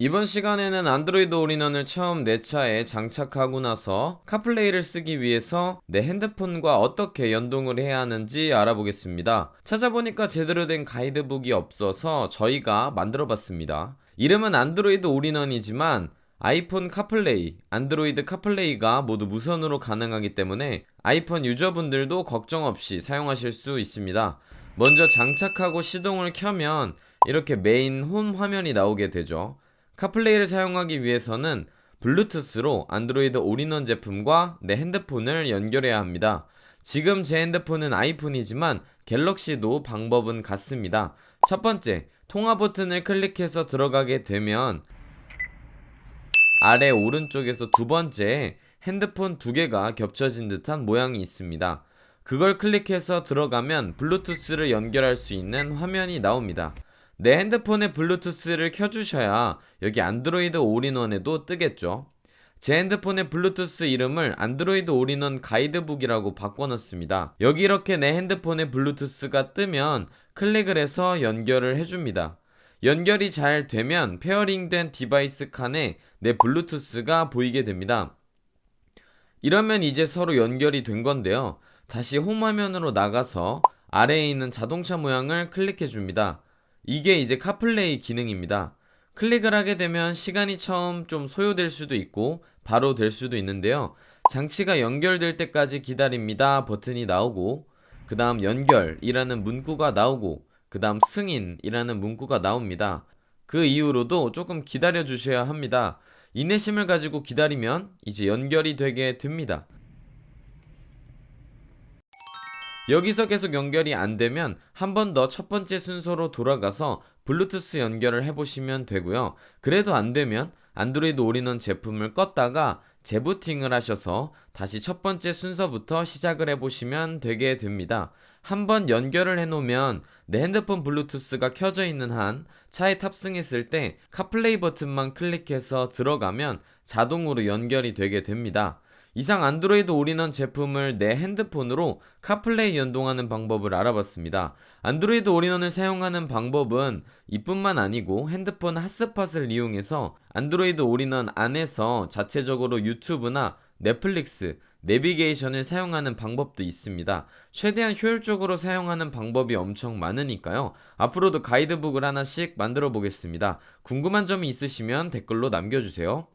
이번 시간에는 안드로이드 올인원을 처음 내 차에 장착하고 나서 카플레이를 쓰기 위해서 내 핸드폰과 어떻게 연동을 해야 하는지 알아보겠습니다. 찾아보니까 제대로 된 가이드북이 없어서 저희가 만들어 봤습니다. 이름은 안드로이드 올인원이지만 아이폰 카플레이, 안드로이드 카플레이가 모두 무선으로 가능하기 때문에 아이폰 유저분들도 걱정 없이 사용하실 수 있습니다. 먼저 장착하고 시동을 켜면 이렇게 메인 홈 화면이 나오게 되죠. 카플레이를 사용하기 위해서는 블루투스로 안드로이드 올인원 제품과 내 핸드폰을 연결해야 합니다. 지금 제 핸드폰은 아이폰이지만 갤럭시도 방법은 같습니다. 첫 번째, 통화 버튼을 클릭해서 들어가게 되면 아래 오른쪽에서 두 번째 핸드폰 두 개가 겹쳐진 듯한 모양이 있습니다. 그걸 클릭해서 들어가면 블루투스를 연결할 수 있는 화면이 나옵니다. 내 핸드폰에 블루투스를 켜주셔야 여기 안드로이드 올인원에도 뜨겠죠. 제 핸드폰의 블루투스 이름을 안드로이드 올인원 가이드북이라고 바꿔놨습니다. 여기 이렇게 내 핸드폰에 블루투스가 뜨면 클릭을 해서 연결을 해줍니다. 연결이 잘 되면 페어링된 디바이스 칸에 내 블루투스가 보이게 됩니다. 이러면 이제 서로 연결이 된 건데요. 다시 홈 화면으로 나가서 아래에 있는 자동차 모양을 클릭해 줍니다. 이게 이제 카플레이 기능입니다. 클릭을 하게 되면 시간이 처음 좀 소요될 수도 있고 바로 될 수도 있는데요. 장치가 연결될 때까지 기다립니다 버튼이 나오고 그 다음 연결이라는 문구가 나오고 그 다음 승인이라는 문구가 나옵니다. 그 이후로도 조금 기다려 주셔야 합니다. 인내심을 가지고 기다리면 이제 연결이 되게 됩니다. 여기서 계속 연결이 안 되면 한 번 더 첫 번째 순서로 돌아가서 블루투스 연결을 해보시면 되고요. 그래도 안 되면 안드로이드 올인원 제품을 껐다가 재부팅을 하셔서 다시 첫 번째 순서부터 시작을 해보시면 되게 됩니다. 한번 연결을 해놓으면 내 핸드폰 블루투스가 켜져 있는 한 차에 탑승했을 때 카플레이 버튼만 클릭해서 들어가면 자동으로 연결이 되게 됩니다. 이상 안드로이드 올인원 제품을 내 핸드폰으로 카플레이 연동하는 방법을 알아봤습니다. 안드로이드 올인원을 사용하는 방법은 이뿐만 아니고 핸드폰 핫스팟을 이용해서 안드로이드 올인원 안에서 자체적으로 유튜브나 넷플릭스, 내비게이션을 사용하는 방법도 있습니다. 최대한 효율적으로 사용하는 방법이 엄청 많으니까요. 앞으로도 가이드북을 하나씩 만들어 보겠습니다. 궁금한 점이 있으시면 댓글로 남겨주세요.